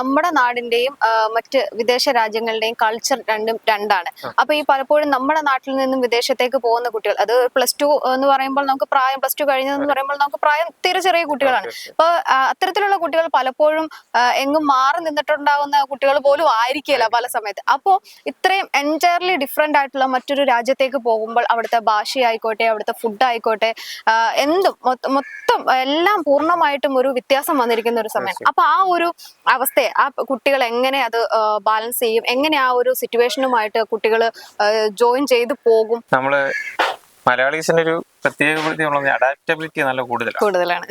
നമ്മുടെ നാടിന്റെയും മറ്റ് വിദേശ രാജ്യങ്ങളുടെയും കൾച്ചർ രണ്ടും രണ്ടാണ്. അപ്പൊ ഈ പലപ്പോഴും നമ്മുടെ നാട്ടിൽ നിന്നും വിദേശത്തേക്ക് പോകുന്ന കുട്ടികൾ അത് പ്ലസ് ടു എന്ന് പറയുമ്പോൾ നമുക്ക് പ്രായം പ്ലസ് ടു കഴിഞ്ഞതെന്ന് പറയുമ്പോൾ നമുക്ക് പ്രായം തീരെ ചെറിയ കുട്ടികളാണ്. അപ്പൊ അത്തരത്തിലുള്ള കുട്ടികൾ പലപ്പോഴും എങ്ങും മാറി നിന്നിട്ടുണ്ടാകുന്ന കുട്ടികൾ പോലും ആയിരിക്കില്ല പല സമയത്ത്. അപ്പോൾ ഇത്രയും എന്റയർലി ഡിഫറെന്റ് ആയിട്ടുള്ള മറ്റൊരു രാജ്യത്തേക്ക് പോകുമ്പോൾ അവിടുത്തെ ഭാഷയായിക്കോട്ടെ അവിടുത്തെ ഫുഡ് ആയിക്കോട്ടെ എന്തും മൊത്തം എല്ലാം പൂർണമായിട്ടും ഒരു വ്യത്യാസം വന്നിരിക്കുന്ന ഒരു സമയം. അപ്പൊ ആ ഒരു അവസ്ഥയെ ആ കുട്ടികൾ എങ്ങനെ അത് ബാലൻസ് ചെയ്യും? എങ്ങനെ ആ ഒരു സിറ്റുവേഷനുമായിട്ട് കുട്ടികൾ ജോയിൻ ചെയ്ത് പോകും? നമ്മൾ മലയാളീസിന്റെ ഒരു പ്രത്യേകത ഉള്ളത് അഡാപ്റ്റബിലിറ്റി നല്ല കൂടുതലാണ്. കൂടുതലാണ്.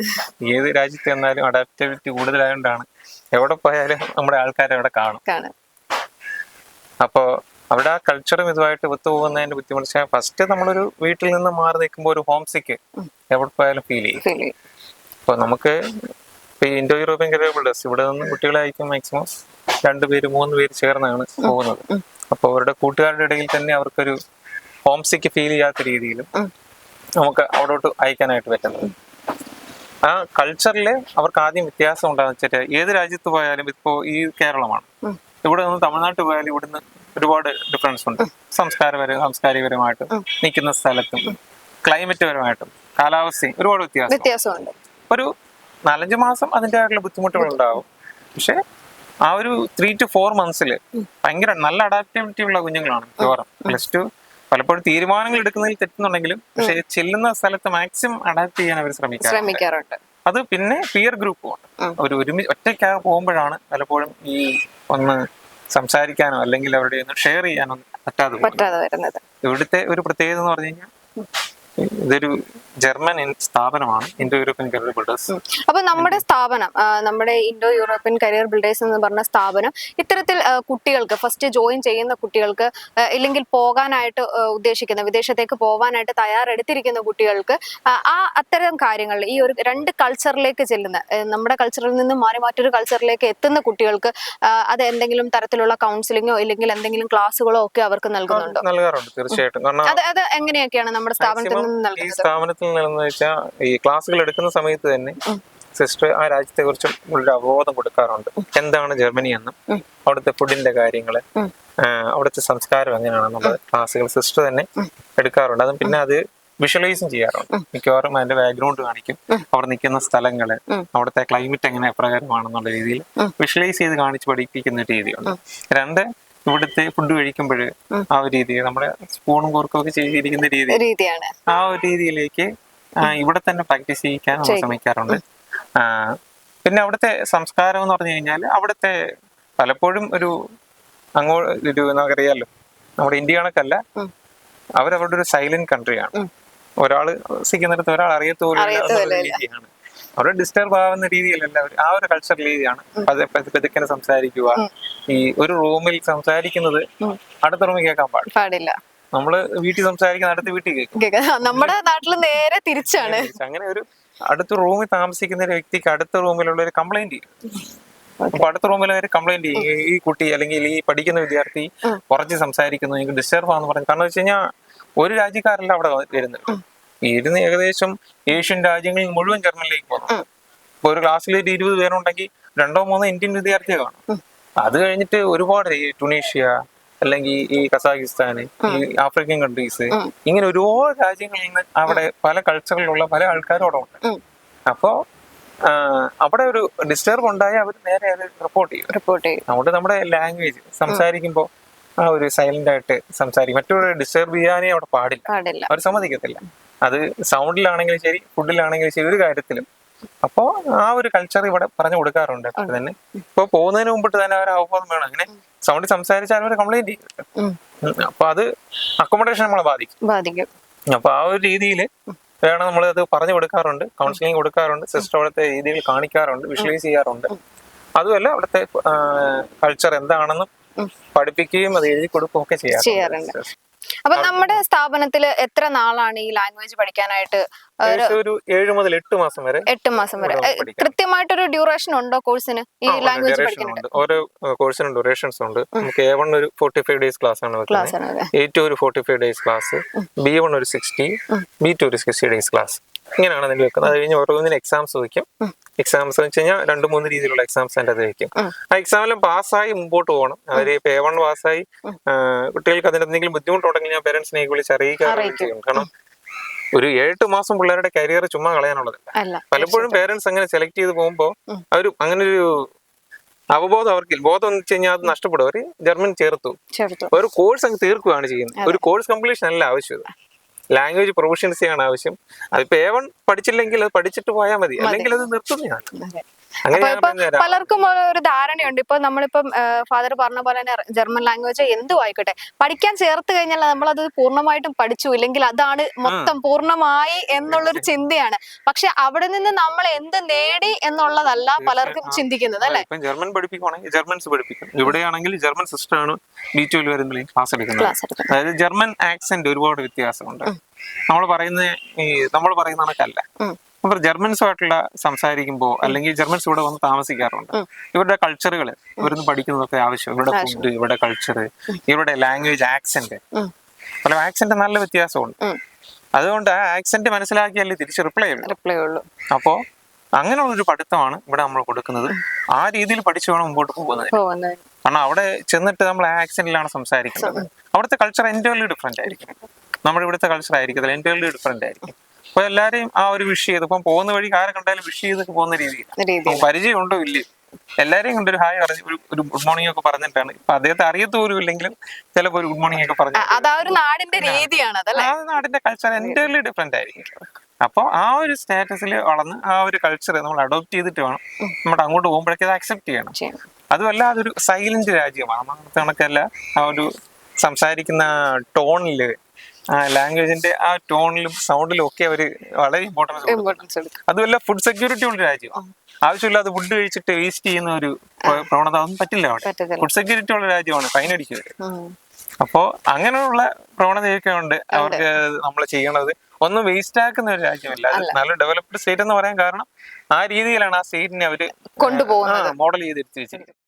ഏത് രാജ്യത്ത് എന്നാലും അഡാപ്റ്റബിലിറ്റി കൂടുതലായതുകൊണ്ടാണ് എവിടെ പോയാലും നമ്മുടെ ആൾക്കാരെ അവിടെ കാണും. അപ്പോ അവിടെ ആ കൾച്ചറും ഇതുമായിട്ട് ഒത്തുപോകുന്നതിന്റെ ബുദ്ധിമുട്ട് ഫസ്റ്റ് നമ്മളൊരു വീട്ടിൽ നിന്ന് മാറി നിൽക്കുമ്പോൾ ഒരു ഹോം സിക്ക് എവിടെ പോയാലും ഫീൽ ചെയ്യും. ഫീൽ ചെയ്യും. അപ്പോൾ നമുക്ക് ഇപ്പൊ ഇൻഡോ യൂറോപ്യൻ കരിയർ ബിൽഡേഴ്സ് ഇവിടെ നിന്ന് കുട്ടികളെ അയക്കും മാക്സിമം രണ്ടുപേര് മൂന്ന് പേര് ചേർന്നാണ് പോകുന്നത്. അപ്പൊ അവരുടെ കൂട്ടുകാരുടെ ഇടയിൽ തന്നെ അവർക്കൊരു ഹോം സിക്ക് ഫീൽ ചെയ്യാത്ത രീതിയിലും നമുക്ക് അവിടോട്ട് അയക്കാനായിട്ട് പറ്റുന്നത് ആ കൾച്ചറിൽ അവർക്ക് ആദ്യം വ്യത്യാസം ഉണ്ടാകുന്ന വെച്ചിട്ട് ഏത് രാജ്യത്ത് പോയാലും ഇപ്പോ ഈ കേരളമാണ്. ഇവിടെ നിന്ന് തമിഴ്നാട്ടിൽ പോയാലും ഇവിടുന്ന് ഒരുപാട് ഡിഫറൻസ് ഉണ്ട്. സംസ്കാരപര സാംസ്കാരികപരമായിട്ടും നിൽക്കുന്ന സ്ഥലത്തും ക്ലൈമറ്റ് പരമായിട്ടും കാലാവസ്ഥയും ഒരുപാട് വ്യത്യാസം ഒരു നാലഞ്ച് മാസം അതിന്റെതായിട്ടുള്ള ബുദ്ധിമുട്ടുകൾ ഉണ്ടാവും പക്ഷെ ആ ഒരു ത്രീ ടു ഫോർ മന്ത്സിൽ ഭയങ്കര നല്ല അഡാപ്റ്റബിലിറ്റി ഉള്ള കുഞ്ഞുങ്ങളാണ് മിക്കവാറും. പ്ലസ് ടു പലപ്പോഴും തീരുമാനങ്ങൾ എടുക്കുന്നതിൽ തെറ്റുന്നുണ്ടെങ്കിലും പക്ഷെ ചെല്ലുന്ന സ്ഥലത്ത് മാക്സിമം അഡാപ്റ്റ് ചെയ്യാൻ അവർ ശ്രമിക്കാം ശ്രമിക്കാറുണ്ട്. അത് പിന്നെ പിയർ ഗ്രൂപ്പും ഉണ്ട്. ഒരു ഒരുമി ഒറ്റയ്ക്കാ പോകുമ്പോഴാണ് പലപ്പോഴും ഈ ഒന്ന് സംസാരിക്കാനോ അല്ലെങ്കിൽ അവരുടെ ഒന്ന് ഷെയർ ചെയ്യാനോ പറ്റാതെ ഇവിടുത്തെ ഒരു പ്രത്യേകത എന്ന് പറഞ്ഞു കഴിഞ്ഞാൽ ഇതൊരു ജർമ്മൻ സ്ഥാപനമാണ് ഇൻഡോ യൂറോപ്യൻ കരിയർ ബിൽഡേഴ്സ് അപ്പൊ നമ്മുടെ സ്ഥാപനം നമ്മുടെ ഇൻഡോ യൂറോപ്യൻ കരിയർ ബിൽഡേഴ്സ് എന്ന് പറഞ്ഞ സ്ഥാപനം ഇത്തരത്തിൽ കുട്ടികൾക്ക് ഫസ്റ്റ് ജോയിൻ ചെയ്യുന്ന കുട്ടികൾക്ക് ഇല്ലെങ്കിൽ പോകാനായിട്ട് ഉദ്ദേശിക്കുന്ന വിദേശത്തേക്ക് പോകാനായിട്ട് തയ്യാറെടുത്തിരിക്കുന്ന കുട്ടികൾക്ക് ആ, അത്തരം കാര്യങ്ങളിൽ ഈ ഒരു രണ്ട് കൾച്ചറിലേക്ക് ചെല്ലുന്ന നമ്മുടെ കൾച്ചറിൽ നിന്ന് മാറി മറ്റൊരു കൾച്ചറിലേക്ക് എത്തുന്ന കുട്ടികൾക്ക് അത് എന്തെങ്കിലും തരത്തിലുള്ള കൗൺസിലിങ്ങോ ഇല്ലെങ്കിൽ എന്തെങ്കിലും ക്ലാസ്സുകളോ ഒക്കെ അവർക്ക് നൽകുന്നുണ്ടോ? നൽകാറുണ്ട് തീർച്ചയായിട്ടും. അത് അത് എങ്ങനെയൊക്കെയാണ് നമ്മുടെ സ്ഥാപനത്തിൽ നിന്ന് നൽകുന്നത്? സ്ഥാപനത്തിൽ നിന്നെന്ന് വെച്ചാൽ ഈ ക്ലാസ്സുകൾ എടുക്കുന്ന സമയത്ത് തന്നെ സിസ്റ്റർ ആ രാജ്യത്തെ കുറിച്ചും ഒരു അവബോധം കൊടുക്കാറുണ്ട്. എന്താണ് ജർമ്മനി എന്നും. അവിടുത്തെ ഫുഡിന്റെ കാര്യങ്ങൾ അവിടുത്തെ സംസ്കാരം എങ്ങനെയാണെന്നുള്ളത് ക്ലാസ്സുകൾ സിസ്റ്റർ തന്നെ എടുക്കാറുണ്ട്. അതും പിന്നെ അത് വിഷ്വലൈസും ചെയ്യാറുണ്ട്. മിക്കവാറും അതിന്റെ ബാക്ക്ഗ്രൗണ്ട് കാണിക്കും. അവിടെ നിൽക്കുന്ന സ്ഥലങ്ങൾ. അവിടുത്തെ ക്ലൈമറ്റ് എങ്ങനെ എപ്രകാരമാണെന്നുള്ള രീതിയിൽ വിഷ്വലൈസ് ചെയ്ത് കാണിച്ച് പഠിപ്പിക്കുന്ന രീതിയുണ്ട്. രണ്ട് ഇവിടുത്തെ ഫുഡ് കഴിക്കുമ്പോൾ ആ ഒരു രീതി നമ്മുടെ സ്പൂണും കോർക്കും ഒക്കെ ചെയ്തിരിക്കുന്ന രീതി രീതിയാണ്. ആ ഒരു രീതിയിലേക്ക് ഇവിടെ തന്നെ പ്രാക്ടീസ് ചെയ്യിക്കാൻ നമ്മൾ ശ്രമിക്കാറുണ്ട്. പിന്നെ അവിടുത്തെ സംസ്കാരം എന്ന് പറഞ്ഞു കഴിഞ്ഞാൽ അവിടുത്തെ പലപ്പോഴും ഒരു അങ്ങോ ഒരു നമുക്കറിയാലോ നമ്മുടെ ഇന്ത്യ കണക്കല്ല. അവരവരുടെ ഒരു സൈലന്റ് കൺട്രിയാണ് ആണ്. ഒരാൾ സിക്കുന്നിടത്ത് ഒരാൾ അറിയത്തോലാണ് അറിയത്ത് പോലും. രീതിയാണ്. അവിടെ ഡിസ്റ്റർബ് ആവുന്ന രീതിയിലല്ല ആ ഒരു കൾച്ചർ രീതിയാണ്. പതുക്കെ സംസാരിക്കുക. ഈ ഒരു റൂമിൽ സംസാരിക്കുന്നത്. അടുത്ത റൂമിൽ കേൾക്കാൻ പാടില്ല. പാടില്ല. നമ്മൾ വീട്ടിൽ സംസാരിക്കുന്ന അടുത്ത വീട്ടിൽ കേൾക്കും. നമ്മുടെ നാട്ടിൽ നേരെ തിരിച്ചാണ്. അങ്ങനെ ഒരു അടുത്ത റൂമിൽ താമസിക്കുന്ന ഒരു വ്യക്തിക്ക് അടുത്ത റൂമിലുള്ള ഒരു കംപ്ലൈന്റ് ചെയ്യും അപ്പൊ അടുത്ത റൂമിൽ ഒരു കംപ്ലൈന്റ് ചെയ്യും ഈ- കുട്ടി അല്ലെങ്കിൽ ഈ പഠിക്കുന്ന വിദ്യാർത്ഥി കുറച്ച് സംസാരിക്കുന്നു എനിക്ക് ഡിസ്റ്റർബ് ആണെന്ന് പറഞ്ഞു. കാരണം വെച്ച് കഴിഞ്ഞാൽ ഒരു രാജ്യക്കാരല്ല അവിടെ വരുന്നത്. ഇരുന്ന് ഏകദേശം ഏഷ്യൻ രാജ്യങ്ങളിൽ മുഴുവൻ ജർമ്മനിലേക്ക് പോകും ഇപ്പൊ ഒരു ക്ലാസ്സിൽ ഒരു ഇരുപത് പേരുണ്ടെങ്കിൽ രണ്ടോ മൂന്നോ ഇന്ത്യൻ വിദ്യാർത്ഥിയെ കാണും. അത് കഴിഞ്ഞിട്ട് ഒരുപാട് ഈ ടുണീഷ്യ അല്ലെങ്കിൽ ഈ കസാഖിസ്ഥാന് ഈ ആഫ്രിക്കൻ കൺട്രീസ് ഇങ്ങനെ ഒരുപാട് രാജ്യങ്ങളിൽ നിന്ന് അവിടെ പല കൾച്ചറിലുള്ള പല ആൾക്കാരും അവിടെ ഉണ്ട് അപ്പോ അവിടെ ഒരു ഡിസ്റ്റർബ് ഉണ്ടായ അവർ നേരെ അത് റിപ്പോർട്ട് ചെയ്യും. റിപ്പോർട്ട് ചെയ്യും. അതുകൊണ്ട് നമ്മുടെ ലാംഗ്വേജ് സംസാരിക്കുമ്പോൾ ആ ഒരു സൈലന്റ് ആയിട്ട് സംസാരിക്കും. മറ്റൊരു ഡിസ്റ്റർബ് ചെയ്യാനേ അവിടെ പാടില്ല. അവർ സമ്മതിക്കത്തില്ല. അത് സൗണ്ടിലാണെങ്കിലും ശരി ഫുഡിലാണെങ്കിലും ശരി ഒരു കാര്യത്തിലും. അപ്പോ ആ ഒരു കൾച്ചർ ഇവിടെ പറഞ്ഞു കൊടുക്കാറുണ്ട്. തന്നെ ഇപ്പൊ പോകുന്നതിന് മുമ്പിട്ട് തന്നെ അവർ അവബോധം വേണം. അങ്ങനെ സൗണ്ടിൽ സംസാരിച്ചാൽ അവർ കംപ്ലൈന്റ് ചെയ്യും. അപ്പൊ അത് അക്കോമഡേഷൻ നമ്മളെ ബാധിക്കും. ബാധിക്കും. അപ്പൊ ആ ഒരു രീതിയിൽ വേണം നമ്മൾ അത് പറഞ്ഞു കൊടുക്കാറുണ്ട്. കൗൺസിലിംഗ് കൊടുക്കാറുണ്ട്. സിസ്റ്റർ അവിടുത്തെ രീതിയിൽ കാണിക്കാറുണ്ട്. വിഷ്വലൈസ് ചെയ്യാറുണ്ട്. അതുമല്ല അവിടുത്തെ കൾച്ചർ എന്താണെന്നും പഠിപ്പിക്കുകയും അത് എഴുതി കൊടുക്കുകയും ഒക്കെ ചെയ്യാറുണ്ട്. അപ്പൊ നമ്മുടെ സ്ഥാപനത്തിൽ എത്ര നാളാണ് ഈ ലാംഗ്വേജ് പഠിക്കാനായിട്ട് ഒരു ഏഴ് മുതൽ എട്ട് മാസം വരെ എട്ട് മാസം വരെ. കൃത്യമായിട്ടൊരു ഡ്യൂറേഷൻ ഉണ്ടോ കോഴ്സിന് ഈ ലാംഗ്വേജ് പഠിക്കാനായിട്ട് ഓരോ കോഴ്സിന് ഡ്യൂറേഷൻസ് ഉണ്ട്. നമുക്ക് എ വൺ ഒരു ഫോർട്ടി ഫൈവ് ഡേയ്സ് ക്ലാസ് ആണ് വെക്കുന്നത് എ ടു ഒരു forty five days class B one ഒരു സിക്സ്റ്റി ബി ടു ഒരു സിക്സ്റ്റി ഡേയ്സ് ക്ലാസ് ഇങ്ങനെയാണ് അതിൽ വെക്കുന്നത്. അത് കഴിഞ്ഞ് ഓരോന്നിന് എക്സാംസ് വയ്ക്കും. എക്സാംസ് എന്ന് വെച്ച് കഴിഞ്ഞാൽ രണ്ട് മൂന്ന് രീതിയിലുള്ള എക്സാംസ് അതിന്റെ അത് വയ്ക്കും. ഉം. ആ എക്സാമിലും പാസ്സായി മുമ്പോട്ട് പോകണം. അവർ പേ വൺ പാസ്സായി. കുട്ടികൾക്ക് അതിന് എന്തെങ്കിലും ബുദ്ധിമുട്ടുണ്ടെങ്കിൽ ഞാൻ പേരൻസിനെ വിളിച്ച് അറിയിക്കാറുണ്ട് ചെയ്യും കാരണം ഒരു ഏഴെട്ട് മാസം പിള്ളേരുടെ കരിയർ ചുമ്മാ കളയാനുള്ളതല്ല. പലപ്പോഴും പേരൻസ് അങ്ങനെ സെലക്ട് ചെയ്ത് പോകുമ്പോൾ അവർ അങ്ങനെ ഒരു അവബോധം അവർക്ക് ബോധം എന്ന് വെച്ച് കഴിഞ്ഞാൽ അത് നഷ്ടപ്പെടും. അവർ ജർമ്മൻ ചേർത്തു. ചേർത്തു. ഒരു കോഴ്സ് അങ്ങ് തീർക്കുകയാണ് ചെയ്യുന്നത്. ഒരു കോഴ്സ് കംപ്ലീഷൻ അല്ല ആവശ്യം. ലാംഗ്വേജ് പ്രൊഫഷ്യൻസിയാണ് ആണ് ആവശ്യം. അതിപ്പോ എ വൺ പഠിച്ചില്ലെങ്കിൽ അത് പഠിച്ചിട്ട് പോയാൽ മതി. അല്ലെങ്കിൽ അത് നിർത്തുന്നതാണ്. അപ്പൊ ഇപ്പൊ പലർക്കും ഒരു- ധാരണയുണ്ട്. ഇപ്പൊ നമ്മളിപ്പം ഫാദർ പറഞ്ഞ പോലെ തന്നെ ജർമ്മൻ ലാംഗ്വേജ് എന്തും ആയിക്കോട്ടെ. പഠിക്കാൻ ചേർത്ത് കഴിഞ്ഞാൽ നമ്മൾ അത് പൂർണമായിട്ടും പഠിച്ചു. ഇല്ലെങ്കിൽ അതാണ് മൊത്തം പൂർണമായി എന്നുള്ളൊരു ചിന്തയാണ്. പക്ഷെ അവിടെ നിന്ന് നമ്മൾ എന്ത് നേടി എന്നുള്ളതല്ല പലർക്കും ചിന്തിക്കുന്നത് അല്ലെ? ജർമ്മൻ പഠിപ്പിക്കുവാണെങ്കിൽ ജർമ്മൻസ് പഠിപ്പിക്കും. ഇവിടെയാണെങ്കിൽ ജർമ്മൻ സിസ്റ്റർ ആണ് ബി ടുവിൽ വരുന്ന ക്ലാസ് എടുക്കുന്നത്. ക്ലാസ് എടുക്കുന്നത്. അതായത് ജർമ്മൻ ആക്സെന്റ് ഒരുപാട് വ്യത്യാസമുണ്ട്. നമ്മൾ പറയുന്ന ഈ നമ്മൾ പറയുന്ന കണക്കല്ല. ഉം. അവർ ജർമ്മൻസുമായിട്ടുള്ള സംസാരിക്കുമ്പോൾ അല്ലെങ്കിൽ ജർമ്മൻസ് ഇവിടെ വന്ന് താമസിക്കാറുണ്ട്. ഇവരുടെ കൾച്ചറുകൾ ഇവരൊന്ന് പഠിക്കുന്നതൊക്കെ ആവശ്യം. ഇവരുടെ ഫുഡ് ഇവരുടെ കൾച്ചർ ഇവരുടെ ലാംഗ്വേജ് ആക്സെന്റ്. പല ആക്സെന്റ് നല്ല വ്യത്യാസമുണ്ട്. അതുകൊണ്ട് ആ ആക്സെന്റ് മനസ്സിലാക്കിയാലേ തിരിച്ച് റിപ്ലൈ ഉള്ളൂ. റിപ്ലൈ ഉള്ളൂ. അപ്പോ അങ്ങനെയുള്ളൊരു പഠിത്തമാണ് ഇവിടെ നമ്മൾ കൊടുക്കുന്നത്. ആ രീതിയിൽ പഠിച്ചു വേണം മുമ്പോട്ട് പോകുന്നത് കാരണം അവിടെ ചെന്നിട്ട് നമ്മൾ ആ ആക്സെന്റിലാണ് സംസാരിക്കുന്നത്. അവിടുത്തെ കൾച്ചർ എന്റെ ഡിഫറെന്റ് ആയിരിക്കും. നമ്മുടെ ഇവിടുത്തെ കൾച്ചർ ആയിരിക്കത്തില്ല. എന്റെ ഡിഫറെന്റ് ആയിരിക്കും. അപ്പൊ എല്ലാരെയും ആ ഒരു വിഷ് ചെയ്ത്. ഇപ്പം പോകുന്ന വഴി ആരെ കണ്ടാലും വിഷ് ചെയ്ത് പോകുന്ന രീതിയിൽ. രീതി പരിചയം ഉണ്ടോ ഇല്ലേ എല്ലാരെയും കണ്ടൊരു ഹായ് പറഞ്ഞ് ഒരു ഒരു ഗുഡ് മോർണിംഗ് ഒക്കെ പറഞ്ഞിട്ടാണ്. ഇപ്പൊ അദ്ദേഹത്തെ അറിയത്ത് പോലും ഇല്ലെങ്കിലും ചിലപ്പോ ഒരു ഗുഡ് മോർണിംഗ് ഒക്കെ പറഞ്ഞു അതാ ഒരു നാടിന്റെ രീതിയാണ് ആ നാടിന്റെ കൾച്ചർ എന്റയർലി ഡിഫറെന്റ് ആയിരിക്കും. അപ്പോൾ ആ ഒരു സ്റ്റാറ്റസിൽ വളർന്ന് ആ ഒരു കൾച്ചർ നമ്മൾ അഡോപ്റ്റ് ചെയ്തിട്ട് വേണം നമ്മുടെ അങ്ങോട്ട് പോകുമ്പോഴേക്കും അത് അക്സെപ്റ്റ് ചെയ്യണം. അതുമല്ല അതൊരു സൈലന്റ് രാജ്യമാണ്. നമ്മുടെ കണക്കല്ല ആ ഒരു സംസാരിക്കുന്ന ടോണിൽ ലാംഗ്വേജിന്റെ ആ ടോണിലും സൗണ്ടിലും ഒക്കെ അവർ വളരെ ഇമ്പോർട്ടൻസ് ഇമ്പോർട്ടൻസ് അതുമല്ല ഫുഡ് സെക്യൂരിറ്റി ഉള്ള രാജ്യം. ആവശ്യമില്ലാതെ ഫുഡ് കഴിച്ചിട്ട് വേസ്റ്റ് ചെയ്യുന്ന ഒരു പ്രവണത ഒന്നും പറ്റില്ല അവിടെ. ഫുഡ് സെക്യൂരിറ്റി ഉള്ള രാജ്യമാണ് ഫൈൻ അടിക്കുക ഉം. അപ്പോ അങ്ങനെയുള്ള പ്രവണതയൊക്കെ ഉണ്ട്. അവർക്ക് നമ്മൾ ചെയ്യണത്. ഒന്നും വേസ്റ്റ് ആക്കുന്ന ഒരു രാജ്യമല്ല. നല്ല ഡെവലപ്ഡ് സ്റ്റേറ്റ് എന്ന് പറയാൻ കാരണം ആ രീതിയിലാണ് ആ സ്റ്റേറ്റിനെ അവർ കൊണ്ടുപോകുന്നത്. മോഡൽ ചെയ്ത് എടുത്തു വെച്ചിരിക്കുന്നത്.